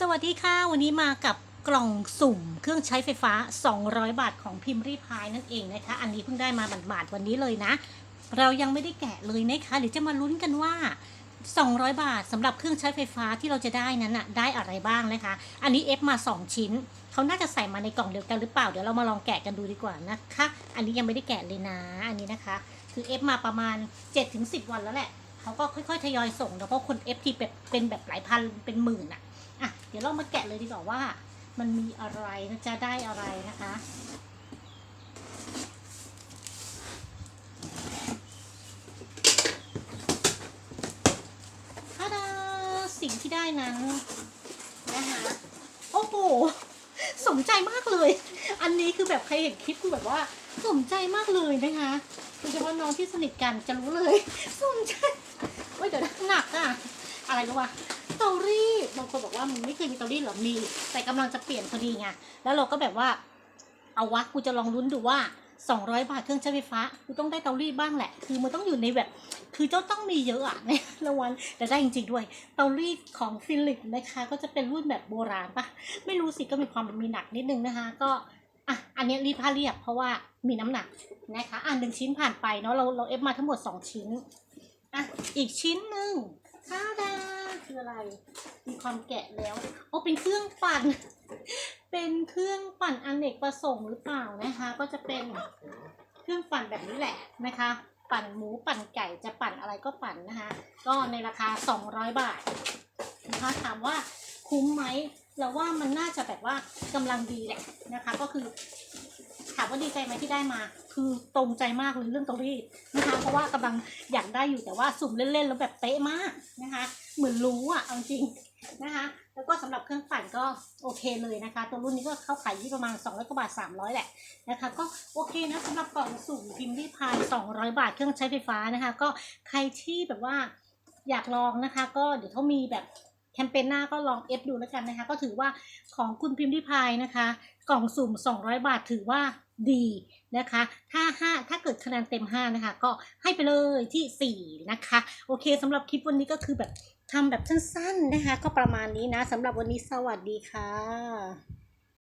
สวัสดีค่ะ วันนี้มากับกล่องสุ่มเครื่องใช้ไฟฟ้า 200 บาทของพิมพ์รีพายนั่นเองนะคะ อันนี้เพิ่งได้มาบาทวันนี้เลยนะ เรายังไม่ได้แกะเลยนะคะเดี๋ยวจะมาลุ้นกันว่า 200 บาทสำหรับเครื่องใช้ไฟฟ้าที่เราจะได้นั้นน่ะได้อะไรบ้างนะคะ อันนี้เอฟมา 2 ชิ้น เขาน่าจะใส่มาในกล่องเดียวกันหรือเปล่าเดี๋ยวเรามาลองแกะกันดูดีกว่านะคะ อันนี้ยังไม่ได้แกะเลยนะ อันนี้นะคะ คือเอฟมาประมาณ 7-10 วันแล้วแหละเขาก็ค่อยๆทยอยส่งแล้วเพราะคนเอฟที่เป็นเป็นแบบหลายพันเป็นหมื่นอะ อะเดี๋ยวเรามาแกะเลยดีกว่าว่า มันมีอะไรนะจะได้อะไรนะคะ ถ้าดาสิ่งที่ได้นั้นนะคะโอ้โหสมใจมากเลย อันนี้คือแบบใครเห็นคลิปคือแบบว่าสมใจมากเลยนะคะโดยเฉพาะน้องที่สนิทกันจะรู้เลยสมใจเว้ยเดี๋ยวหนักอะอะไรรู้ปะเตารี บางคนบอกว่ามึงไม่เคยมีเตารีดหรอมี แต่กำลังจะเปลี่ยนพอดีไงแล้วเราก็แบบว่า เอาวะกูจะลองลุ้นดูว่า 200 บาทเครื่องใช้ไฟฟ้ากูต้องได้เตารีดบ้างแหละ คือมันต้องอยู่ในแบบ คือเจ้าต้องมีเยอะอะในรางวัลแต่ได้จริงๆด้วย เตารีดของฟิลิปนะคะ ก็จะเป็นรุ่นแบบโบราณปะไม่รู้สิก็มีความมีหนักนิดนึงนะคะ ก็อะอันนี้รีดผ้าเรียบเพราะว่ามีน้ำหนักนะคะอะหนึ่งชิ้นผ่านไปเนาะเราเราเอฟมาทั้งหมด 2 ชิ้นอะอีกชิ้นหนึ่งข้าวดา คืออะไร มีความแกะแล้วโอ้เป็นเครื่องปั่น เป็นเครื่องปั่นอเนกประสงค์หรือเปล่านะคะ ก็จะเป็นเครื่องปั่นแบบนี้แหละนะคะ ปั่นหมูปั่นไก่จะปั่นอะไรก็ปั่นนะคะ ก็ในราคา 200 บาทนะคะถามว่าคุ้มไหมเราว่ามันน่าจะแบบว่ากำลังดีแหละนะคะ ก็คือ ถามว่าดีใจไหมที่ได้มา คือตรงใจมากเลยเรื่องเตารีดนะคะ เพราะว่ากำลังอยากได้อยู่แต่ว่าสุ่มเล่นๆแล้วแบบเป๊ะมากนะคะ เหมือนรู้อะเอาจริงนะคะ แล้วก็สำหรับเครื่องปั่นก็โอเคเลยนะคะ ตัวรุ่นนี้ก็เข้าขายที่ประมาณ200กว่าบาท 300 แหละนะคะ ก็โอเคนะสำหรับกล่องสุ่มพิมพ์รีพาย 200 บาทเครื่องใช้ไฟฟ้านะคะ ก็ใครที่แบบว่าอยากลองนะคะ ก็เดี๋ยวเขามีแบบ แคมเปญหน้าก็ลองเอฟดูแล้วกันนะคะ ก็ถือว่าของคุณพิมพ์รีพายนะคะ กล่องสุ่ม 200 บาทถือว่าดีนะคะ ถ้า 5 ถ้าเกิดคะแนนเต็ม 5 นะคะ ก็ให้ไปเลยที่ 4 นะคะ โอเคสำหรับคลิปวันนี้ก็คือแบบทำแบบสั้นๆนะคะ ก็ประมาณนี้นะสำหรับวันนี้สวัสดีค่ะ